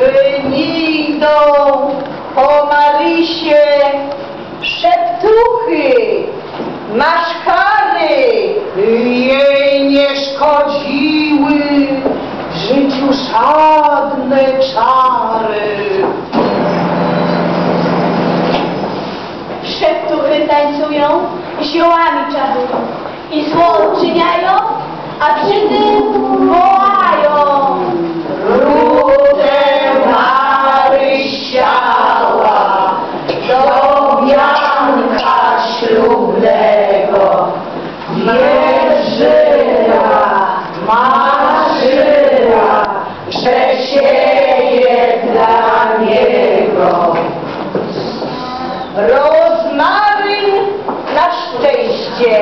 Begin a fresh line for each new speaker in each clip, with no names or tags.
wynidą po Marysie szeptuchy, maszkary jej nie szkodziły w życiu żadne czary.
Szeptuchy tańcują, ziołami czarują i zło odczyniają, a przy tym
wianka ślubnego wierzyła, marzyła, że sieje dla niego. Rozmaryn na szczęście,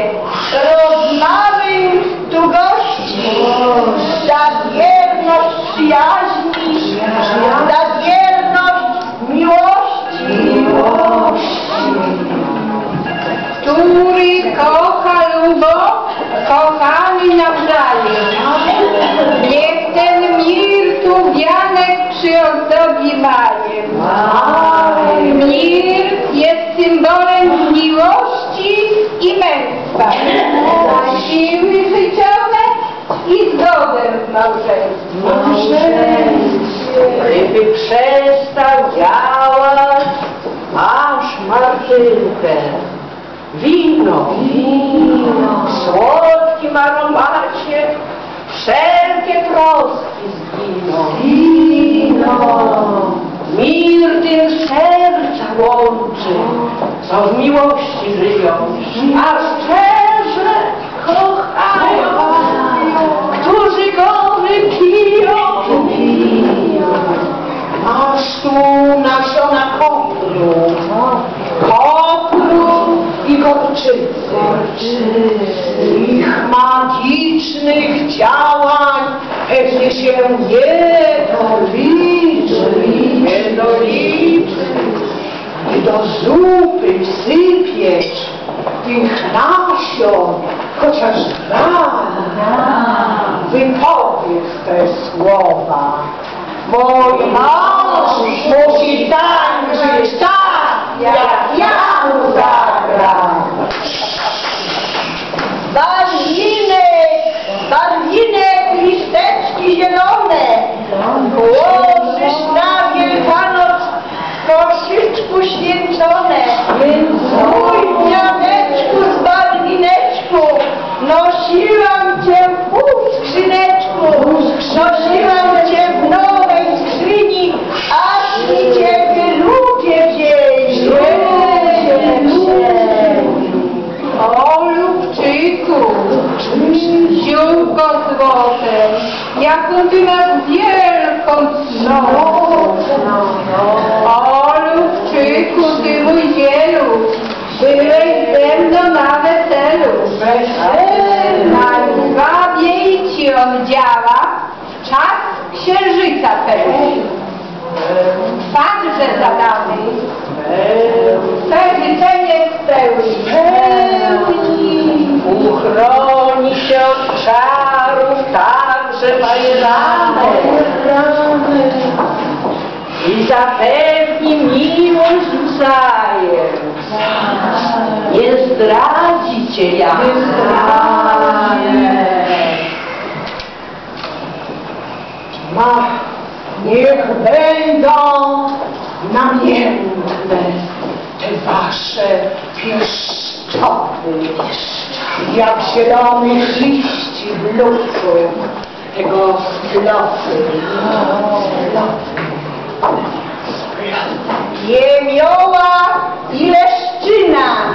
kocha lubo, kochany nawzajem. Niech ten mir tu wianek przyozdobi majem. Mir jest symbolem miłości i męstwa, siły życiowe i zgodę w małżeństwie. Gdyby przestał działać, aż martynkę. Wino, wino, w słodkim aromacie wszelkie troski zginą. Wino, mir tym serca łączy, co w miłości żyją, a szczerze kochają, którzy go wypiją. Masz tu nasiona kopru, kopru i gorczycy. Ich magicznych działań pewnie się nie doliczy, nie doliczy. I do zupy wsypieć tych nasion, chociaż raz wypowiedz te słowa. Mój mąż musi tańczyć tak, jak ja mu zielone, położysz na Wielkanoc koszyczku święcone. Mój dziadeczku z barwineczku, nosiłam cię w pół skrzyneczku, nosiłam cię w nowej skrzyni, aż mi ciebie ludzie wzięli. O Lubczyku, ziółko złote, jaką ty masz wielką cnotę. O Lubczyku, ty mój zielu, byłeś ze mną na weselu. Najzwabiej ci oddziała czas i zapewni miłość wzajem. Nie zdradzi cię jak Ma, niech będą namiętne te wasze pieszczoty, jak zielonych liści blusu tego loty. Jemioła i leszczyna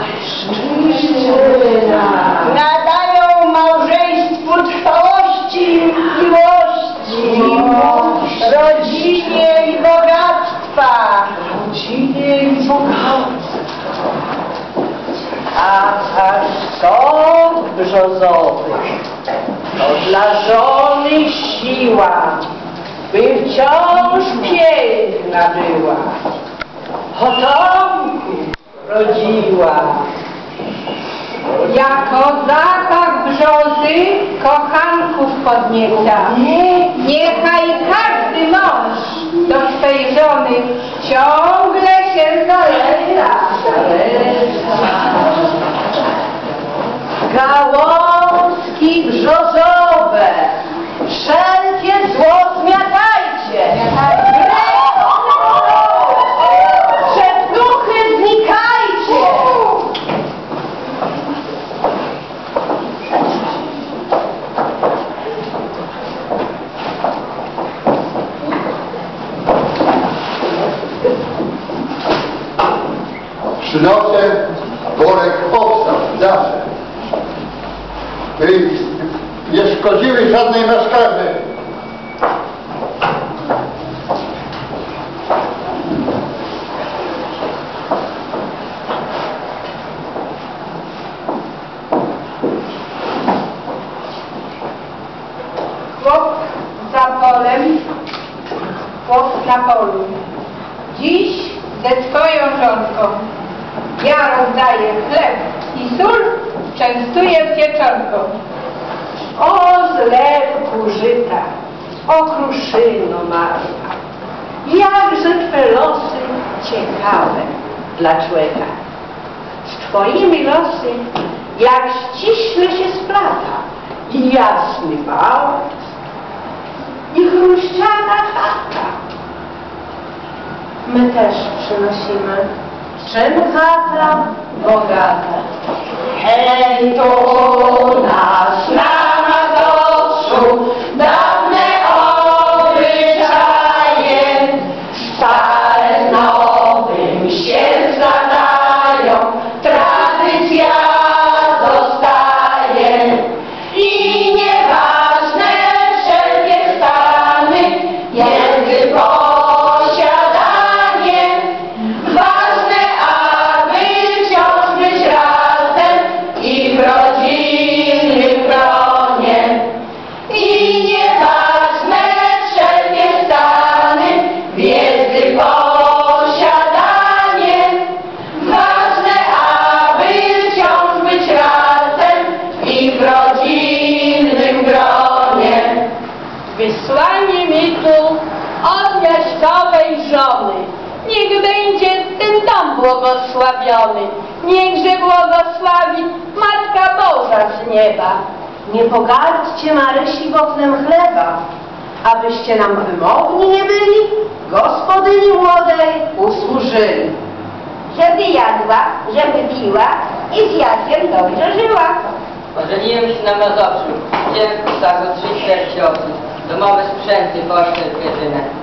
nadają małżeństwu trwałości i miłości, rodzinie i bogactwa. Rodzinie i bogactwa. A aż sok brzozowy to dla żony siła, by wciąż piękna była. Potomku rodziła. Jako zapach brzozy kochanków podnieca. Niechaj każdy mąż do
żony ciągle się zaleca. Gałązki brzozowe,
Przynoszę worek owsa, zawsze. Nie szkodziły żadnej maszkardy.
Częstuję pieczonką. O zlewku żyta, o kruszyno marna, jakże Twe losy ciekawe dla człowieka. Z Twoimi losy jak ściśle się splata i jasny bałt, i chruściana chata. My też przynosimy, czym chata bogata. hands Niech będzie ten dom błogosławiony. Niechże błogosławi Matka Boża z nieba. Nie pogardźcie Marysi wofnem chleba, abyście nam wymowni nie byli, gospodyni młodej usłużyli. Żeby jadła, żeby piła i z Jackiem dobrze żyła.
Ożeniłem się na Mazowszu, gdzie w Kusaku trzy osób, domowe sprzęty, koszty, jedyne.